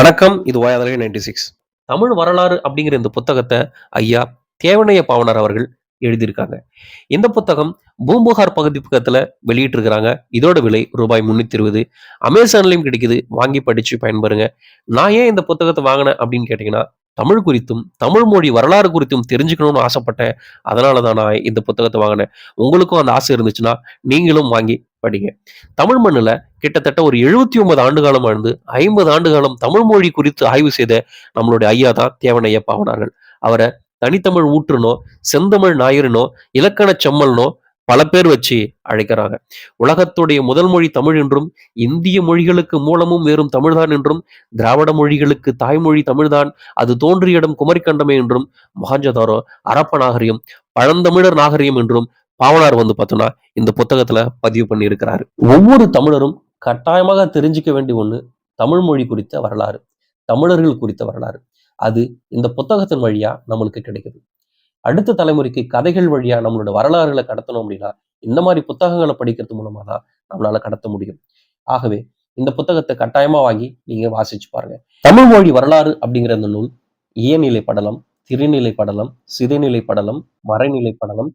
வணக்கம் இது ஓயாதலை ninety six Tamil வரலாறு அப்படிங்கிற இந்த புத்தகத்தை ஐயா தேவனைய பாவனர் அவர்கள் எழுதியிருக்காங்க. இந்த புத்தகம் பூம்புகார் பகுதி பக்கத்தில் வெளியிட்டிருக்கிறாங்க. இதோட விலை ரூபாய் முன்னூத்தி இருபது. அமேசான்லேயும் கிடைக்குது. வாங்கி படிச்சு பயன்பெறுங்க. நான் ஏன் இந்த புத்தகத்தை வாங்கினேன் அப்படின்னு கேட்டிங்கன்னா தமிழ் குறித்தும் தமிழ் மொழி வரலாறு குறித்தும் தெரிஞ்சுக்கணும்னு ஆசைப்பட்டேன். அதனால தான் நான் இந்த புத்தகத்தை வாங்கினேன். உங்களுக்கும் அந்த ஆசை இருந்துச்சுன்னா நீங்களும் வாங்கி படிங்க. தமிழ் மண்ணுல கிட்டத்தட்ட ஒரு எழுபத்தி ஒன்பது ஆண்டு காலம் ஆழ்ந்து ஐம்பது ஆண்டு காலம் தமிழ் மொழி குறித்து ஆய்வு செய்த நம்மளுடைய ஐயா தான் தேவனைய பாவனார்கள் அவரை தனித்தமிழ் ஊற்றுனோ செந்தமிழ் ஞாயிறுனோ இலக்கண செம்மல்னோ பல பேர் வச்சு அழைக்கிறாங்க. உலகத்துடைய முதல் மொழி தமிழ் என்றும் இந்திய மொழிகளுக்கு மூலமும் வேறும் தமிழ்தான் என்றும் திராவிட மொழிகளுக்கு தாய்மொழி தமிழ்தான் அது தோன்றிய இடம் குமரிக்கண்டமே என்றும் மொஹஞ்சதாரோ அரப்ப நாகரியம் பழந்தமிழர் நாகரிகம் என்றும் பாவனார் வந்து பார்த்தோம்னா இந்த புத்தகத்துல பதிவு பண்ணி இருக்கிறாரு ஒவ்வொரு தமிழரும் கட்டாயமாக தெரிஞ்சுக்க வேண்டிய ஒண்ணு தமிழ் மொழி குறித்த வரலாறு தமிழர்கள் குறித்த வரலாறு. அது இந்த புத்தகத்தின் வழியா நம்மளுக்கு கிடைக்குது. அடுத்த தலைமுறைக்கு கதைகள் வழியா நம்மளோட வரலாறுகளை கடத்தணும் அப்படின்னா இந்த மாதிரி புத்தகங்களை படிக்கிறது மூலமா தான் நம்மளால கடத்த முடியும். ஆகவே இந்த புத்தகத்தை கட்டாயமா வாங்கி நீங்க வாசிச்சு பாருங்க. தமிழ் மொழி வரலாறு அப்படிங்கிற அந்த நூல் இயநிலை படலம் திருநிலை படலம் சிதைநிலை படலம் மறைநிலை படலம்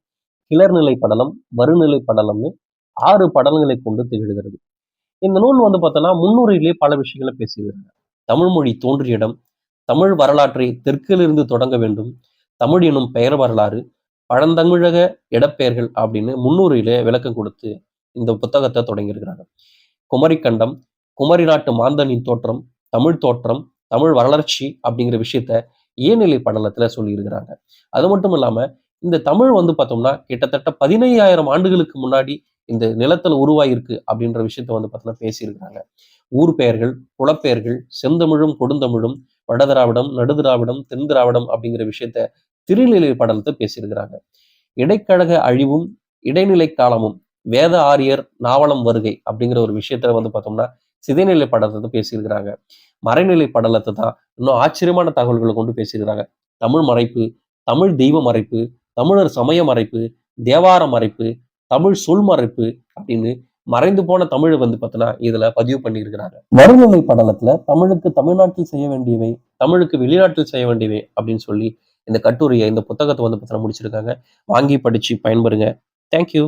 கிளர்நிலை படலம் வருநிலை படலம்னு ஆறு படலங்களை கொண்டு திகழ்கிறது. இந்த நூல் வந்து பார்த்தோன்னா முன்னுரையிலே பல விஷயங்களை பேசியிருக்காங்க தமிழ் மொழி தோன்றிய இடம் தமிழ் வரலாற்றை தெற்கிலிருந்து தொடங்க வேண்டும் தமிழ் எனும் பெயர் வரலாறு பழந்தமிழக இடப்பெயர்கள் அப்படின்னு முன்னுரையிலே விளக்கம் கொடுத்து இந்த புத்தகத்தை தொடங்கியிருக்கிறாங்க குமரிக்கண்டம் குமரி நாட்டு மாந்தனின் தோற்றம் தமிழ் தோற்றம் தமிழ் வளர்ச்சி அப்படிங்கிற விஷயத்த இயநிலை படலத்துல சொல்லியிருக்கிறாங்க. அது மட்டும் இல்லாம இந்த தமிழ் வந்து பார்த்தோம்னா கிட்டத்தட்ட பதினையாயிரம் ஆண்டுகளுக்கு முன்னாடி இந்த நிலத்துல உருவாயிருக்கு அப்படின்ற விஷயத்த வந்து பார்த்தோம்னா பேசியிருக்கிறாங்க. ஊர் பெயர்கள் குலப்பெயர்கள் செந்தமிழும் கொடுந்தமிழும் வடதிராவிடம் நடுதிராவிடம் தென் திராவிடம் அப்படிங்கிற விஷயத்த திருநிலை படலத்தை பேசியிருக்கிறாங்க. இடைக்கழக அழிவும் இடைநிலை காலமும் வேத ஆரியர் நாவலம் வருகை அப்படிங்கிற ஒரு விஷயத்த வந்து பார்த்தோம்னா சிதைநிலை படலத்தை பேசியிருக்கிறாங்க. மறைநிலை படலத்தை தான் இன்னும் ஆச்சரியமான தகவல்களை கொண்டு பேசியிருக்கிறாங்க. தமிழ் மறைப்பு தமிழ் தெய்வ மறைப்பு தமிழர் சமய மறைப்பு தேவார மறைப்பு தமிழ் சொல் மறைப்பு அப்படின்னு மறைந்து போன தமிழை வந்து பார்த்தோன்னா இதுல பதிவு பண்ணியிருக்கிறாங்க மறுநிலை படலத்துல தமிழுக்கு தமிழ்நாட்டில் செய்ய வேண்டியவை தமிழுக்கு வெளிநாட்டில் செய்ய வேண்டியவை அப்படின்னு சொல்லி இந்த கட்டுரையை இந்த புத்தகத்தை வந்து பார்த்தோன்னா முடிச்சிருக்காங்க. வாங்கி படிச்சு பயன்பெறுங்க. தேங்க்யூ